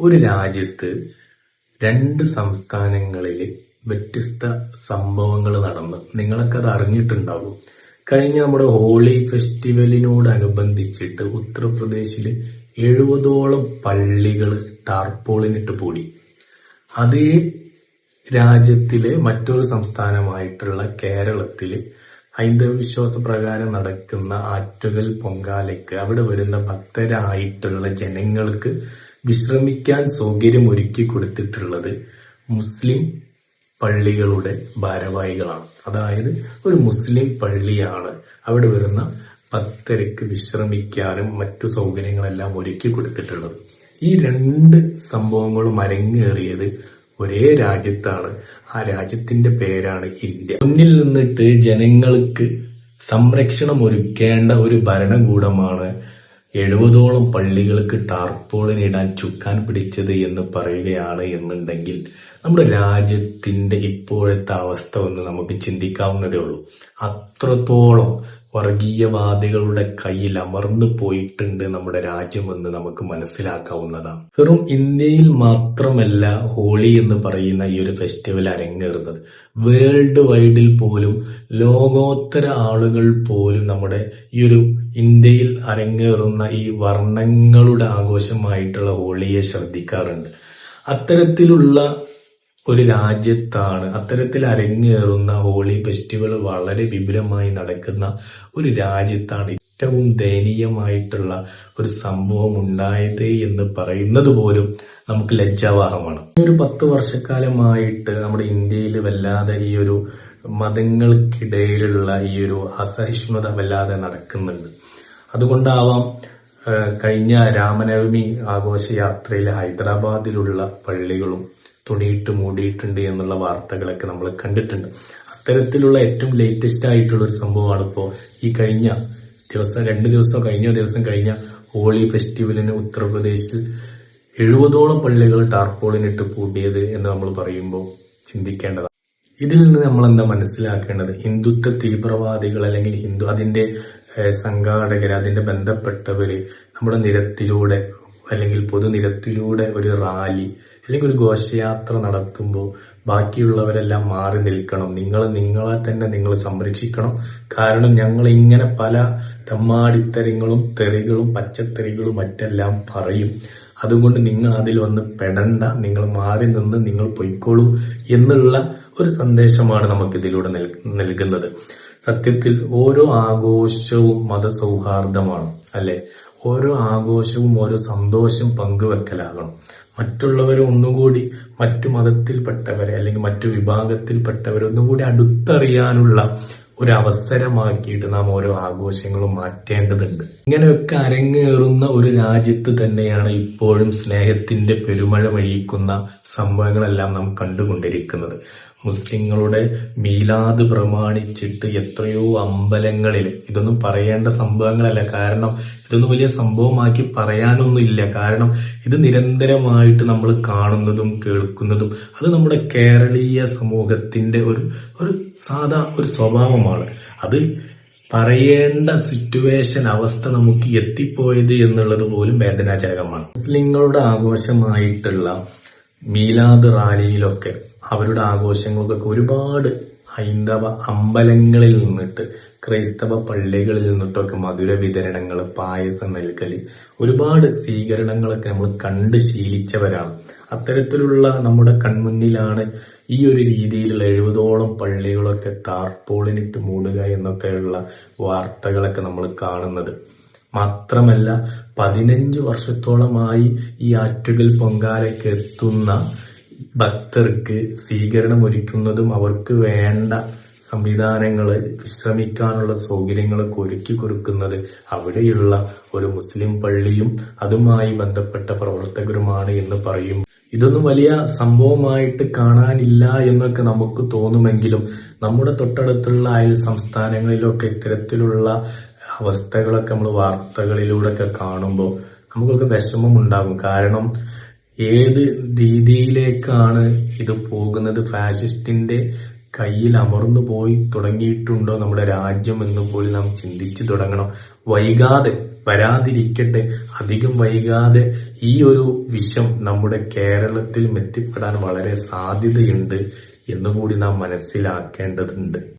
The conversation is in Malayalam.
ഒരു രാജ്യത്ത് രണ്ട് സംസ്ഥാനങ്ങളിൽ വ്യത്യസ്ത സംഭവങ്ങൾ നടന്ന് നിങ്ങളൊക്കെ അത് അറിഞ്ഞിട്ടുണ്ടാവും. കഴിഞ്ഞ നമ്മുടെ ഹോളി ഫെസ്റ്റിവലിനോടനുബന്ധിച്ചിട്ട് ഉത്തർപ്രദേശിൽ എഴുപതോളം പള്ളികൾ ടാർപോളിനിട്ട് പൂടി. അതേ രാജ്യത്തിലെ മറ്റൊരു സംസ്ഥാനമായിട്ടുള്ള കേരളത്തിൽ ഹൈന്ദവ വിശ്വാസ പ്രകാരം നടക്കുന്ന ആറ്റുകൽ പൊങ്കാലയ്ക്ക് അവിടെ വരുന്ന ഭക്തരായിട്ടുള്ള ജനങ്ങൾക്ക് വിശ്രമിക്കാൻ സൗകര്യം ഒരുക്കി കൊടുത്തിട്ടുള്ളത് മുസ്ലിം പള്ളികളുടെ ഭാരവാഹികളാണ്. അതായത് ഒരു മുസ്ലിം പള്ളിയാണ്. അവിടെ വരുന്ന ഭക്തർക്ക് വിശ്രമിക്കാനും മറ്റു സൗകര്യങ്ങളെല്ലാം ഒരുക്കി കൊടുത്തിട്ടുള്ളത്. ഈ രണ്ട് സംഭവങ്ങളും അരങ്ങേറിയത് ഒരേ രാജ്യത്താണ്. ആ രാജ്യത്തിന്റെ പേരാണ് ഇന്ത്യ. മുന്നിൽ നിന്നിട്ട് ജനങ്ങൾക്ക് സംരക്ഷണം ഒരുക്കേണ്ട ഒരു ഭരണകൂടമാണ് എഴുപതോളം പള്ളികൾക്ക് ടാർപോളിനിടാൻ ചുക്കാൻ പിടിച്ചത് എന്ന് പറയുകയാണ് എന്നുണ്ടെങ്കിൽ നമ്മുടെ രാജ്യത്തിന്റെ ഇപ്പോഴത്തെ അവസ്ഥ ഒന്ന് നമുക്ക് ചിന്തിക്കാവുന്നതേ ഉള്ളൂ. അത്രത്തോളം വർഗീയവാദികളുടെ കയ്യിൽ അമർന്നു പോയിട്ടുണ്ട് നമ്മുടെ രാജ്യമെന്ന് നമുക്ക് മനസ്സിലാക്കാവുന്നതാണ്. വെറും ഇന്ത്യയിൽ മാത്രമല്ല ഹോളി എന്ന് പറയുന്ന ഈ ഒരു ഫെസ്റ്റിവൽ അരങ്ങേറുന്നത്. വേൾഡ് വൈഡിൽ പോലും ലോകോത്തര ആളുകൾ പോലും നമ്മുടെ ഈ ഒരു ഇന്ത്യയിൽ അരങ്ങേറുന്ന ഈ വർണങ്ങളുടെ ആഘോഷമായിട്ടുള്ള ഹോളിയെ ശ്രദ്ധിക്കാറുണ്ട്. അത്തരത്തിലുള്ള ഒരു രാജ്യത്താണ്. അത്തരത്തിൽ അരങ്ങേറുന്ന ഹോളി ഫെസ്റ്റിവൽ വളരെ വിപുലമായി നടക്കുന്ന ഒരു രാജ്യത്താണ്. ഏറ്റവും ദയനീയമായിട്ടുള്ള ഒരു സംഭവം ഉണ്ടായത് എന്ന് പറയുന്നത് പോലും നമുക്ക് ലജ്ജാവാഹമാണ്. ഒരു പത്ത് വർഷക്കാലമായിട്ട് നമ്മുടെ ഇന്ത്യയിൽ വല്ലാതെ ഈ ഒരു മതങ്ങൾക്കിടയിലുള്ള ഈ ഒരു അസഹിഷ്ണുത വല്ലാതെ നടക്കുന്നുണ്ട്. അതുകൊണ്ടാവാം കഴിഞ്ഞ രാമനവമി ആഘോഷയാത്രയിൽ ഹൈദരാബാദിലുള്ള പള്ളികളും തുണിയിട്ട് മൂടിയിട്ടുണ്ട് എന്നുള്ള വാർത്തകളൊക്കെ നമ്മൾ കണ്ടിട്ടുണ്ട്. അത്തരത്തിലുള്ള ഏറ്റവും ലേറ്റസ്റ്റ് ആയിട്ടുള്ള ഒരു സംഭവമാണ് ഇപ്പോൾ ഈ കഴിഞ്ഞ ദിവസം രണ്ട് ദിവസം കഴിഞ്ഞ ദിവസം കഴിഞ്ഞ ഹോളി ഫെസ്റ്റിവലിന് ഉത്തർപ്രദേശിൽ എഴുപതോളം പള്ളികൾ ടാർപോളിനിട്ട് പൂട്ടിയത് എന്ന് നമ്മൾ പറയുമ്പോൾ ചിന്തിക്കേണ്ടതാണ്. ഇതിൽ നിന്ന് നമ്മൾ എന്താ മനസ്സിലാക്കേണ്ടത്? ഹിന്ദുത്വ തീവ്രവാദികൾ അല്ലെങ്കിൽ ഹിന്ദു അതിന്റെ സംഘാടകർ അതിന്റെ ബന്ധപ്പെട്ടവര് നമ്മുടെ നിരത്തിലൂടെ അല്ലെങ്കിൽ പൊതുനിരത്തിലൂടെ ഒരു റാലി അല്ലെങ്കിൽ ഒരു ഘോഷയാത്ര നടത്തുമ്പോൾ ബാക്കിയുള്ളവരെല്ലാം മാറി നിൽക്കണം. നിങ്ങൾ നിങ്ങളെ തന്നെ നിങ്ങൾ സംരക്ഷിക്കണം. കാരണം ഞങ്ങൾ ഇങ്ങനെ പല തമ്മാടിത്തരങ്ങളും തെറികളും പച്ചത്തെറികളും മറ്റെല്ലാം പറയും. അതുകൊണ്ട് നിങ്ങൾ അതിൽ വന്ന് പെടണ്ട നിങ്ങൾ മാറി നിന്ന് നിങ്ങൾ പൊയ്ക്കോളൂ എന്നുള്ള ഒരു സന്ദേശമാണ് നമുക്ക് ഇതിലൂടെ നൽകുന്നത്. സത്യത്തിൽ ഓരോ ആഘോഷവും മതസൗഹാർദ്ദമാണ് അല്ലെ? ഓരോ ആഘോഷവും ഓരോ സന്തോഷം പങ്കുവെക്കലാകണം. മറ്റുള്ളവരെ ഒന്നുകൂടി മറ്റു മതത്തിൽപ്പെട്ടവരെ അല്ലെങ്കിൽ മറ്റു വിഭാഗത്തിൽപ്പെട്ടവരെ ഒന്നുകൂടി അടുത്തറിയാനുള്ള ഒരു അവസരമാക്കിയിട്ട് നാം ഓരോ ആഘോഷങ്ങളും മാറ്റേണ്ടതുണ്ട്. ഇങ്ങനെയൊക്കെ അരങ്ങേറുന്ന ഒരു രാജ്യത്ത് തന്നെയാണ് ഇപ്പോഴും സ്നേഹത്തിന്റെ പെരുമഴ വഴിക്കുന്ന സംഭവങ്ങളെല്ലാം നാം കണ്ടുകൊണ്ടിരിക്കുന്നത്. മുസ്ലിങ്ങളുടെ മീലാദ് പ്രമാണിച്ചിട്ട് എത്രയോ അമ്പലങ്ങളിൽ ഇതൊന്നും പറയേണ്ട സംഭവങ്ങളല്ല. കാരണം ഇതൊന്നും വലിയ സംഭവമാക്കി പറയാനൊന്നുമില്ല. കാരണം ഇത് നിരന്തരമായിട്ട് നമ്മൾ കാണുന്നതും കേൾക്കുന്നതും അത് നമ്മുടെ കേരളീയ സമൂഹത്തിന്റെ ഒരു ഒരു സാധാ ഒരു സ്വഭാവമാണ്. അത് പറയേണ്ട സിറ്റുവേഷൻ അവസ്ഥ നമുക്ക് എത്തിപ്പോയത് എന്നുള്ളത് പോലും വേദനാജനകമാണ്. മുസ്ലിങ്ങളുടെ ആഘോഷമായിട്ടുള്ള മീലാദ് റാലിയിലൊക്കെ അവരുടെ ആഘോഷങ്ങൾക്കൊക്കെ ഒരുപാട് ഹൈന്ദവ അമ്പലങ്ങളിൽ നിന്നിട്ട് ക്രൈസ്തവ പള്ളികളിൽ നിന്നിട്ടൊക്കെ മധുര വിതരണങ്ങൾ പായസം നൽകൽ ഒരുപാട് സ്വീകരണങ്ങളൊക്കെ നമ്മൾ കണ്ട് ശീലിച്ചവരാണ്. അത്തരത്തിലുള്ള നമ്മുടെ കൺമുന്നിലാണ് ഈ ഒരു രീതിയിലുള്ള എഴുപതോളം പള്ളികളൊക്കെ താർപ്പോളിനിട്ട് മൂടുക എന്നൊക്കെയുള്ള വാർത്തകളൊക്കെ നമ്മൾ കാണുന്നത്. മാത്രമല്ല പതിനഞ്ച് വർഷത്തോളമായി ഈ ആറ്റുകൽ പൊങ്കാലയ്ക്ക് എത്തുന്ന ഭക്തർക്ക് സ്വീകരണം ഒരുക്കുന്നതും അവർക്ക് വേണ്ട സംവിധാനങ്ങൾ വിശ്രമിക്കാനുള്ള സൗകര്യങ്ങളൊക്കെ ഒരുക്കി കൊടുക്കുന്നത് അവിടെയുള്ള ഒരു മുസ്ലിം പള്ളിയും അതുമായി ബന്ധപ്പെട്ട പ്രവർത്തകരുമാണ് എന്ന് പറയും ഇതൊന്നും വലിയ സംഭവമായിട്ട് കാണാനില്ല എന്നൊക്കെ നമുക്ക് തോന്നുമെങ്കിലും നമ്മുടെ തൊട്ടടുത്തുള്ള അയൽ സംസ്ഥാനങ്ങളിലൊക്കെ ഇത്തരത്തിലുള്ള അവസ്ഥകളൊക്കെ നമ്മൾ വാർത്തകളിലൂടെ ഒക്കെ കാണുമ്പോൾ നമുക്കൊക്കെ വിഷമമുണ്ടാകും. കാരണം ഏത് രീതിയിലേക്കാണ് ഇത് പോകുന്നത്? ഫാസിസ്റ്റിന്റെ കയ്യിൽ അമർന്നു പോയി തുടങ്ങിയിട്ടുണ്ടോ നമ്മുടെ രാജ്യം എന്ന് പോലും നാം ചിന്തിച്ചു തുടങ്ങണം. വൈകാതെ വരാതിരിക്കട്ടെ അധികം വൈകാതെ ഈ ഒരു വിഷം നമ്മുടെ കേരളത്തിലും എത്തിപ്പെടാൻ വളരെ സാധ്യതയുണ്ട് എന്നുകൂടി നാം മനസ്സിലാക്കേണ്ടതുണ്ട്.